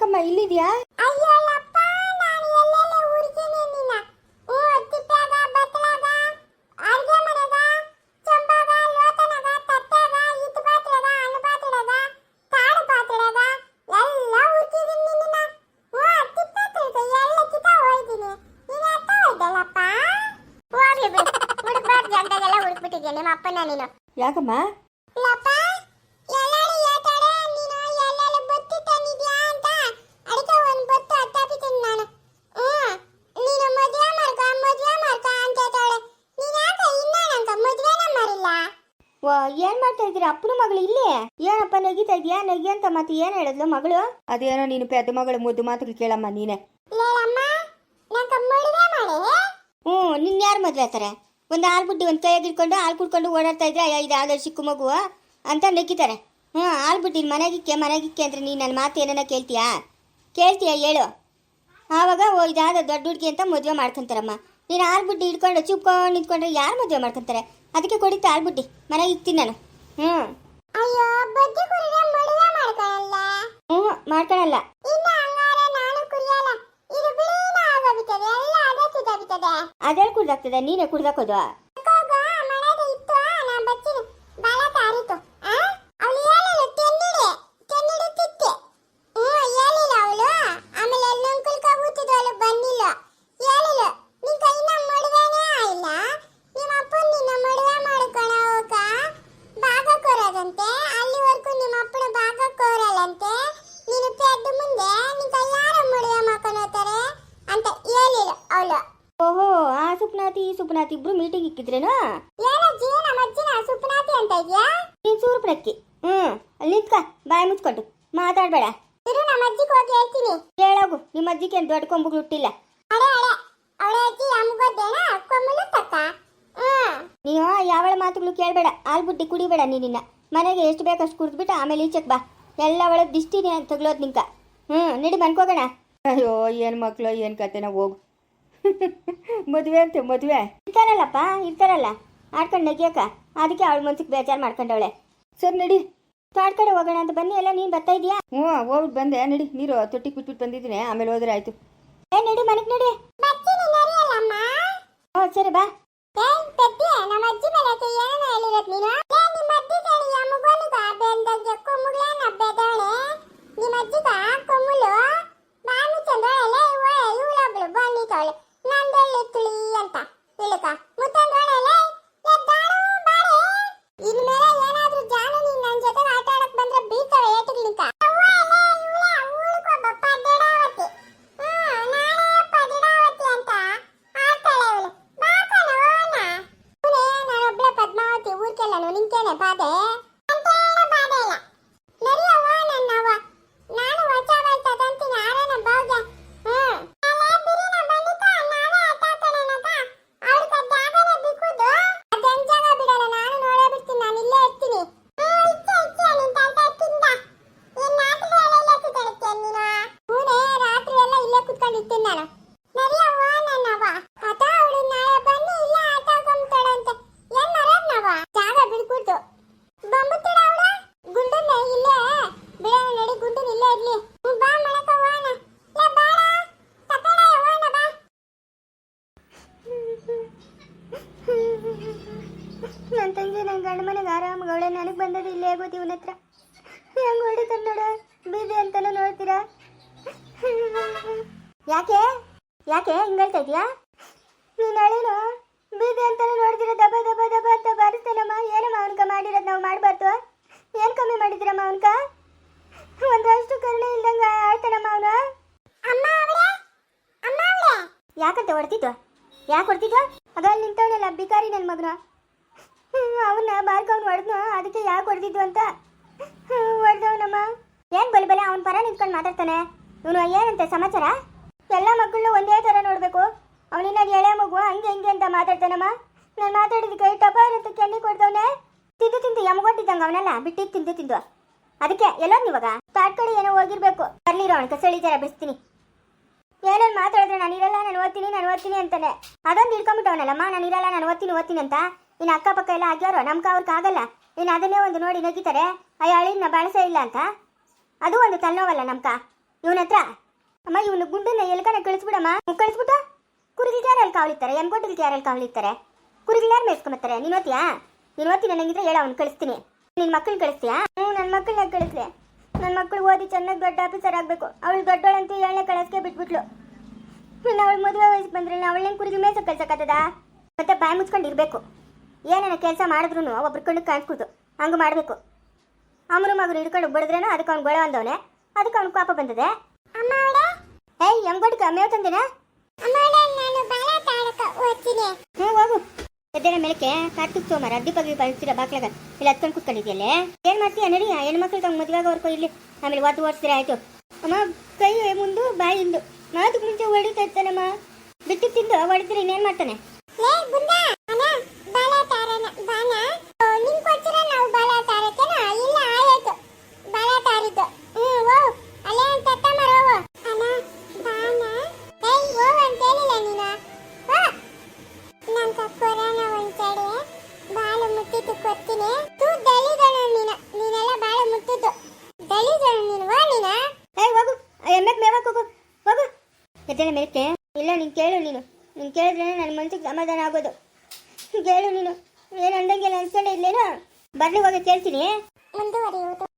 ಯಾಕಮ್ಮ ಇಲ್ಲಿದ್ಯಾ? ಅಯ್ಯಲ್ಲಪ್ಪ ನಾನು ಎಲ್ಲೆಲ್ಲ ಊರ್ತೀನಿ ನಿನ್ನ ಹ್ಞೂ ತಿಪ್ಪ್ಯಾಗ ಬತ್ತಲಾಗ ಅಡ್ಗೆ ಮನೆಗ ಚಂಬಾಗ ಲೋಟನಾಗ ತಟ್ಟೆಗ ಇಟ್ಟು ಪಾತ್ರೆಗ ಅನ್ನ ಪಾತ್ರೆಗ ಕಾಡು ಪಾತ್ರೆಗ ಎಲ್ಲ ಊರ್ತಿದ್ದೀನಿ ನಿನ್ನ ಹ್ಞೂ ತಿಪ್ಪೆ ತಿಳ್ದು ಎಲ್ಲ ಕಿತ್ತ ಹೋಯ್ತೀನಿ ನೀನು ಎತ್ತ ಹೋಯ್ತಲ್ಲಪ್ಪ ಹೋಗ್ಲಿ ಬಿಡು ಹುಡುಕ್ಬಾರ್ದು ಗಂಟೆಗೆಲ್ಲ ಹುಡುಕ್ಬಿಟ್ಟಿದ್ಯಾ ನಿಮ್ಮ ಅಪ್ಪನ ನೀನು ಯಾಕಮ್ಮ ಲಪ್ಪ ಎಲ್ಲಾರು ಹೇಳ್ತಾರೆ ನೀನು ಎಲ್ಲೆಲ್ಲ ಬತ್ತಿ ತಂದಿದ್ಯಾ ಅಂತ ಅದಕ್ಕೆ ಒಂದ್ ಬತ್ತು ಅತ್ತಾಪಿತೀನಿ ನಾನು ಹ್ಮ್ ನೀನು ಮದ್ವೆ ಮಾಡ್ಕ ಮದ್ವೆ ಮಾಡ್ಕ ಅಂತ ಹೇಳ್ತಾಳೆ ನೀನ್ ಯಾಕೆ ಇನ್ನ ನಂಗೆ ಮದ್ವೆನೇ ಮಾಡಿಲ್ಲ ವಾ ಏನ್ ಮಾಡ್ತಾ ಇದ್ದೀರಾ? ಅಪ್ಪನ ಮಗಳು ಇಲ್ಲಿ? ಏನಪ್ಪ ನಗಿತಾ ಇದೀಯಾ ನಗಿ ಅಂತ ಮತ್ತೆ ಏನ್ ಹೇಳಿದ್ಲು ಮಗಳು? ಅದೇನೋ ನೀನು ಪೆದ್ದ ಮಗಳು ಮುದ್ದು ಮಾತು ಕೇಳಮ್ಮ ನೀನೆ. ಹ್ಞೂ ನಿನ್ ಯಾರು ಮದ್ವೆ ಆತಾರೆ? ಒಂದು ಹಾಲು ಬುಡ್ಡಿ ಒಂದು ಕೈಯಾಗಿ ಇಟ್ಕೊಂಡು ಹಾಲು ಕುಡ್ಕೊಂಡು ಓಡಾಡ್ತಾ ಇದ್ರೆ ಅಯ್ಯ ಇದು ಆದರ್ ಚಿಕ್ಕ ಮಗು ಅಂತ ನಗಿತಾರೆ. ಹ್ಞೂ ಹಾಲು ಬುಡ್ಡಿ ಮನೆಗಿಕ್ಕೆ ಮನೆಗಿಕ್ಕೆ ಅಂದ್ರೆ ನೀನು ನನ್ನ ಮಾತು ಏನನ್ನ ಕೇಳ್ತೀಯಾ? ಕೇಳ್ತೀಯಾ ಹೇಳು. ಆವಾಗ ಓ ಇದಾದ ದೊಡ್ಡ ಹುಡುಗಿ ಅಂತ ಮದುವೆ ಮಾಡ್ಕೊಂತಾರಮ್ಮ. ನೀನು ಆರ್ಬಿಟ್ಟು ಹಿಡ್ಕೊಂಡು ಚುಪ್ಕೊಂಡು ನಿಂತ್ಕೊಂಡ್ರೆ ಯಾರು ಮದುವೆ ಮಾಡ್ಕೊಂತಾರೆ? ಅದಕ್ಕೆ ಕೊಡಿತ ಆರ್ಬಿಟ್ಟಿ ಮನೆಗೆ ಇಕ್ತೀನಿ ನಾನು. ಹ್ಞೂ ಅಯ್ಯೋ ಬದ್ದಿ ಕುರಿಗೆ ಮದುವೆ ಮಾಡ್ಕೊಳಲ್ಲ? ಹ್ಞೂ ಮಾಡ್ಕೊಳಲ್ಲ. ಇನ್ನ ಹಂಗಾರೆ ನಾನು ಕುರಿಯಲ್ಲ ಇದು ಬಿಳಿನ ಆಗೋಗ್ಬಿಟ್ಟದೆ ಎಲ್ಲ ಅದೇ ಸುತ್ತಾಗ್ಬಿಟ್ಟದೆ ಅದೆಲ್ಲಿ ಕುಡ್ದಾಗ್ತದೆ? ನೀನೇ ಕುಡ್ದಾಕೋದು ಹೋಗೋ ಮನೆಗೆ ಇತ್ತು ನಾ ಬಚ್ಚಿನಿ ಬಾಲ ತಾರಿತು ಆ ಅವಳು ಹೇಳಿಲ್ಲ ತೆನ್ನಿಡಿ ತೆನ್ನಿಡಿ ತಿತ್ತೆ ಹ್ಞೂ ಹೇಳಿಲ್ಲ ಅವಳು ಆಮೇಲೆ ಅಲ್ಲಿ ಅಂಕಲ್ ಕೂತಿದ್ದು ಅವಳು ಬಂದಿಲ್ಲ ಹೇಳಿಲ್ಲ ನಿನ್ ಕೈನ ಮದುವೆನೇ ಆಯಿಲ್ಲ ನಿಮ್ಮ ಅಪ್ಪನ ನಿನ್ನ ಮದುವೆ ಮಾಡ್ಕೊಳ ಹೋಗ ಭಾಗ ಕೋರೋದಂತೆ ಅಲ್ಲಿವರೆಗೂ ನಿಮ್ಮ ಅಪ್ಪನ ಭಾಗ ಕೋರಲ್ಲಂತೆ ನೀನು ಪೆದ್ದ ಮುಂದೆ ನಿನ್ ಕೈಯಾರ ಮದುವೆ ಮಾಡ್ಕೊಂಡು ಹೋಗ್ತಾರೆ ಅಂತ ಹೇಳಿಲ್ಲ ಅವಳು ಓಹೋ ಆ ಸುಪ್ನಾತಿ ಇಬ್ರು ಮೀಟಿಂಗ್ ಇಕ್ಕಿದ್ರೇನು? ಏನಜ್ಜಿ ನಮ್ಮ ಅಜ್ಜಿನ ಸುಪ್ನಾತಿ ಅಂತ ಇದ್ಯಾ? ನೀನು ಹ್ಞೂ ಅಲ್ಲಿ ನಿಂತ್ಕ ಬಾಯಿ ಮುಚ್ಕೊಂಡು. ಮಾತಾಡಬೇಡ. ಇರು ನಮ್ಮ ಅಜ್ಜಿಗೆ ಹೋಗಿ ಹೇಳ್ತೀನಿ. ಹೇಳೋಗು ನಿಮ್ಮ ಅಜ್ಜಿಗೆ ಏನ್ ದೊಡ್ಡ ಕೊಂಬುಗಳು ಹುಟ್ಟಿಲ್ಲ. ಅಡೆ ಅಡೆ ಅವಳ ಅಜ್ಜಿ ಅಮ್ಗೋದೇನ ಕೊಮ್ಮಲು ತಕ್ಕ. ಹ್ಮ್. ನೀನು ಯಾವಳ ಮಾತುಗಳು ಕೇಳಬೇಡ ಹಾಲು ಬುಡ್ಡಿ ಕುಡಿಬೇಡ ನೀನಿನ್ನ. ಮನೆಗೆ ಎಷ್ಟು ಬೇಕು ಅಷ್ಟು ಕುಡಿದ್ಬಿಟ್ಟು ಆಮೇಲೆ ಈಚೆಗೆ ಬಾ. ಎಲ್ಲ ಒಳಗೆ ದಿಷ್ಟಿನೇ ಅಂತ ತಗ್ಲೋದು ನಿಂಕ. ಹ್ಞೂ ನಡಿ ಮನ್ಕೋಗೋಣ ಅಯ್ಯೋ ಏನ್ ಮಕ್ಕಳು ಏನು ಕತೆನ ಹೋಗು. ಮದುವೆ ಅಂತ ಮದುವೆ. ಇರ್ತಾರಲ್ಲಪ್ಪ ಇರ್ತಾರಲ್ಲ. ಆಡ್ಕೊಂಡು ನಗಿಯಕ. ಅದಕ್ಕೆ ಅವಳ ಮನ್ಸಿಗೆ ಬೇಜಾರು ಮಾಡ್ಕೊಂಡವಳೆ. ಸರ್ ನಡಿ. ತೋಟ ಕಡೆ ಹೋಗೋಣ ಅಂತ ಬನ್ನಿ ಎಲ್ಲ ನೀನು ಬರ್ತಾ ಇದೀಯಾ? ಹ್ಞೂ ಹೋಗ್ಬಿಟ್ಟು ಬಂದೆ. ನಡಿ ನೀರು ತೊಟ್ಟಿಗೆ ಬಿಟ್ಬಿಟ್ಟು ಬಂದಿದ್ದೀನಿ. ಆಮೇಲೆ ಹೋದ್ರೆ ಆಯ್ತು. ಏ ನಡಿ ಮನೆಗೆ ನಡಿ. ಹ್ಞೂ ಸರಿ ಬಾ. ನಮ್ಮ ಅಜ್ಜಿ ಮೇಲೆ ಏನೋ ಹೇಳಿರತ್ ನೀನು ಏ ನಿಮ್ಮ ಅಜ್ಜಿ ಕೇಳಿ ಅಮ್ಮಗೋಲಿಗ ಬೆಂದಗ್ಗೆ ಕೊಮ್ಮುಗಳೇನ ಬೆದವಣೆ ನಿಮ್ಮ ಅಜ್ಜಿಗ ಕೊಮ್ಮುಲು ಬಾನು ಚಂದ್ರಳೆ ಇವಳೊಬ್ಳು ಬಂದಿತ್ತವಳೆ ನಂದೆಳ್ಳಿ ತುಳಿ ಅಂತ ಇಳುಕ ಮುತ್ತಂದ್ರಳೆ ಎದ್ದಾಳು ಬಾರೆ ಇನ್ಮೇಲೆ ಏನಾದ್ರೂ ಜಾನು ನೀನ್ ನನ್ ಜೊತೆ ಆಟ ಆಡಕ್ ಬಂದ್ರೆ ಬೀಳ್ತಾವೆ ಏಟುಗಳಿಂಕ ಪದ್ಮಾವತಿ ಊರ್ಕೆಲ್ಲ ನಿಂತೇನೆ ಬಾದೆ ಅಂತೇನ ಬಾದೆ ಇಲ್ಲ ನರಿಯವ್ವ ನನ್ನವ್ವ ನಾನು ವಚ ವಚ ತಂತೀನಿ ಆರನ ಬಾವ್ಗೆ ಹ್ಮ್ ಅಲ್ಲೇ ಬಿರಿನ ಬಂದಿತ್ತ ನಾವೇ ಅಟ್ಟಾಕಣನಕ ಅವ್ಳಿಗೆ ಜಾಗನೇ ಬಿಕ್ಕುದು ಅದೆಂಗ್ ಜಾಗ ಬಿಡಲ್ಲ ನಾನು ನೋಡೇ ಬಿಡ್ತೀನಿ ನಾನು ಇಲ್ಲೇ ಇರ್ತೀನಿ ಹ್ಮ್ ಇಚ್ಚೆ ಇಚ್ಚೆ ನಿನ್ ತಂತ ತಿಂದ ಏನ್ ರಾತ್ರಿ ಎಲ್ಲ ಇಲ್ಲೇ ಕೂತ್ಕೊಂಡಿರ್ತೀಯ ನೀನು ಹೂನೆ ರಾತ್ರಿ ಎಲ್ಲ ಇಲ್ಲೇ ಕೂತ್ಕೊಂಡಿರ್ತೀನಿ ನಾನು ನರಿಯವ್ವ ನನ್ನವ್ವ ಅತ ಅವಳು ನಾಳೆ ಬನ್ನಿ ಇಲ್ಲೇ ಆಟ ಹಾಕೊಂತಾಳಂತೆ ಏನ್ ಮರದ್ ನಾವ ಜಾಗ ಬಿಡ್ಕೊಡ್ತು ಬಂಬುತ್ತಿಡ ಅವಳ ಗುಂಡನ್ನ ಇಲ್ಲೇ ಬೇಡ ನಡಿ ಗುಂಡನ್ ಇಲ್ಲೇ ಇರ್ಲಿ ಹ್ಮ್, ಬಾ ಮಣಕ ಹೋಗೋಣ ಲೇ ಬಾಳ ತಪೇಳ ಹೋಗೋಣ ಬಾ ನನ್ನ ತಂಗಿ ನನ್ನ ಗಂಡ ಮನೆಗೆ ಆರಾಮಾಗಿ ಅವಳೆ ನನಗೆ ಬಂದದ್ದು ಇಲ್ಲೇ ಆಗೋದು ಇವನ ಹತ್ರ. ಹೆಂಗೆ ಹೊಡಿತಾನೆ ನೋಡು? ಬೀದಿ ಅಂತಲೂ ನೋಡ್ತೀರಾ? ಯಾಕೆ? ಯಾಕೆ ಹಿಂಗೆ ಹೇಳ್ತಾ ಇದೀಯಾ ನೀನು ಅಳಿನು ಬೀದಿ ಅಂತಾನೆ ನೋಡಿದ್ರೆ ದಬ ದಬ ದಬ ಅಂತ ಬಾರಿಸ್ತಾನಮ್ಮ. ಏನಮ್ಮ ಅವನ್ಕ ಮಾಡಿರೋದು ನಾವು ಮಾಡಬಾರ್ದು? ಏನು ಕಮ್ಮಿ ಮಾಡಿದ್ರಮ್ಮ ಅವನ್ಕ? ಒಂದಷ್ಟು ಕರುಣೆ ಇಲ್ದಂಗೆ ಆಡ್ತಾನಮ್ಮ ಅವನು. ಯಾಕಂತ ಹೊಡ್ತಿದ್ವ ಯಾಕೆ ಹೊಡ್ತಿದ್ವ ಅದ್ರಲ್ಲಿ ನಿಂತವನಲ್ಲ ಬಿಕಾರಿ ನನ್ನ ಮಗನ. ಅವನ್ನ ಬಾರ್ಕವ್ನು ಹೊಡೆದ್ನು ಅದಕ್ಕೆ ಯಾಕೆ ಹೊಡೆದಿದ್ದು ಅಂತ. ಹೊಡೆದವನಮ್ಮ. ಏನು ಬಲಿ ಬಲಿ ಅವನ್ ಪರ ನಿಂತ್ಕೊಂಡು ಮಾತಾಡ್ತಾನೆ? ಇವನು ಏನಂತೆ ಸಮಾಚಾರ? ಎಲ್ಲ ಮಕ್ಕಳನ್ನೂ ಒಂದೇ ಥರ ನೋಡಬೇಕು? ಅವನಿನ್ನ ಎಳೆ ಮಗು, ಹಂಗೆ ಹಿಂಗೆ ಅಂತ ಮಾತಾಡ್ತಾನಮ್ಮ. ನಾನು ಮಾತಾಡಿದಕ್ಕೆ ಟಪ ಅಂತ ಕೆನ್ನಿ ಕೊಡ್ತವನೆ ತಿಂದು ತಿಂದು ಯಮಗೊಟ್ಟಿದ್ದಂಗೆ ಅವನಲ್ಲ ಬಿಟ್ಟಿದ್ದು ತಿಂದು ತಿಂದು. ಅದಕ್ಕೆ ಎಲ್ಲೋದ್ ಇವಾಗ? ತಾಟ್ ಕಡೆ ಏನೋ ಹೋಗಿರ್ಬೇಕು. ಬರ್ಲಿರೋ ಅವನ ಕಸಳಿ ಥರ ಬೆಸ್ತೀನಿ. ಏನೇನು ಮಾತಾಡಿದ್ರೆ, ನಾನು ಇರಲ್ಲ, ನಾನು ಓದ್ತೀನಿ ನಾನು ಓದ್ತೀನಿ ಅಂತಾನೆ. ಅದೊಂದು ಹಿಡ್ಕೊಂಬಿಟ್ಟವನಲ್ಲಮ್ಮ, ನಾನು ಇರಲ್ಲ, ನಾನು ಓದ್ತೀನಿ ಓದ್ತೀನಿ ಅಂತ? ಇನ್ನು ಅಕ್ಕಪಕ್ಕ ಎಲ್ಲ ಆಗ್ಯಾರೋ ನಮ್ಗೆ ಅವ್ರಿಗೆ ಆಗಲ್ಲ. ಇನ್ನು ಅದನ್ನೇ ಒಂದು ನೋಡಿ ನಗಿತಾರೆ. ಅಯ್ಯ ಅಳಿನ ಬಳಸೇ ಇಲ್ಲ ಅಂತ? ಅದು ಒಂದು ತಲೆನೋವಲ್ಲ ನಮ್ಕ. ಇವನ ಹತ್ರ ಅಮ್ಮ, ಇವನು ಗುಂಡನ್ನ ಎಲ್ಕನ ಕಳಿಸ್ಬಿಡಮ್ಮ. ಕಳಿಸ್ಬಿಟ್ಟ? ಕುರಿಗಳಿಗೆ ಯಾರು ಕಾವಲಿರ್ತಾರೆ? ಎನ್ಕೊಟ್ಟಿಗೆ ಯಾರು ಕಾವಲಿರ್ತಾರೆ? ಕುರಿಗಳು ಯಾರು ಮೇಯ್ಸ್ಕೊಂಬತ್ತಾರೆ ನೀನು ಓದ್ತೀಯಾ? ನೀನು ಓದ್ತಿ ನನಗಿದ್ರೆ ಹೇಳ, ಅವ್ನು ಕಳಿಸ್ತೀನಿ. ನಿನ್ ಮಕ್ಕಳು ಕಳಿಸ್ತೀಯಾ? ಹ್ಞೂ ನನ್ನ ಮಕ್ಕಳನ್ನ ಕಳಿಸ್ಲೆ ನನ್ನ ಮಕ್ಕಳು ಓದಿ ಚೆನ್ನಾಗಿ ದೊಡ್ಡ ಆಫೀಸರ್ ಆಗಬೇಕು. ಅವಳು ದೊಡ್ಡವಳಂತೂ ಏಳನೇ ಕಳಿಸ್ಕೆ ಬಿಟ್ಬಿಟ್ಲು. ಇನ್ನು ಅವಳು ಮದುವೆ ವಯಸ್ಸು ಬಂದ್ರೆ ಅವಳನ್ನ ಕುರಿಗಿ ಮೇಸಕ್ಕೆ ಕಳ್ಸಕ್ಕಾಗ್ತದ ಮತ್ತೆ ಬಾಯಿ ಮುಚ್ಕೊಂಡು ಇರಬೇಕು. ಏನೇನು ಕೆಲಸ ಮಾಡಿದ್ರು ಒಬ್ರು ಕಣ್ಣು ಕಾಣಿಸ್ಕೊಡ್ತು ಹಂಗೆ ಮಾಡಬೇಕು. ಅಮ್ಮನ ಮಗನ ಹಿಡ್ಕೊಂಡು ಬಡಿದ್ರೇನೋ? ಅದಕ್ಕೆ ಅವ್ನು ಗೊಳ ಅಂದವನೆ. ಅದಕ್ಕೆ ಅವ್ನು ಕೋಪ ಬಂದದೆ. ಏಯ್ ಎಂಗೊಡ್ಕ ಮೇವ್ ತಂದಿನ? ಹ್ಞೂ, ಹೋಗು. ಎದ್ದೇಳ ಮೇಲಕ್ಕೆ, ಕಾರ್ತಿಕ್ ಸೋಮಾರ ಅಡ್ಡಿ ಪಗಿ ಬಳಸ್ತೀರ ಬಾಕ್ಲಾಗ. ಇಲ್ಲಿ, ಹತ್ಕೊಂಡು ಕುತ್ಕೊಂಡಿದ್ಯಲ್ಲೇ? ಏನು ಮಾಡ್ತೀಯ, ನಡಿ ಹೆಣ್ಮಕ್ಳು ತಮ್ಮ ಮದುವೆಗೆ ಅವ್ರಕೋ ಇಲ್ಲಿ ಆಮೇಲೆ ಒದ್ದು ಓಡಿಸಿದ್ರೆ ಆಯ್ತು. ಅಮ್ಮ, ಕೈ ಮುಂದು, ಬಾಯಿ, ಹಿಂದು. ಮಾತಕ್ಕೆ ಮುಂಚೆ ಹೊಡಿತಾ ಬಿಟ್ಟು ತಿಂದು ಹೊಡಿದ್ರೆ ಇನ್ನೇನು ಮಾಡ್ತಾನೆ? ಎದ್ದೇಳ ಮೇಲಕ್ಕೆ. ಇಲ್ಲ, ನೀನು ಕೇಳು ನೀನು. ನೀನು ಕೇಳಿದ್ರೆ ನನ್ನ ಮನಸ್ಸಿಗೆ ಸಮಾಧಾನ ಆಗೋದು. ಕೇಳು ನೀನು. ಏನು ಅಂದಂಗೆಲ್ಲ ಅನ್ಸ್ಕೊಂಡೆ ಇಲ್ಲೇನೋ? ಬರ್ಲಿ ಹೋಗಿ ಕೇಳ್ತೀನಿ. ಮುಂದುವರಿಯುವುದು.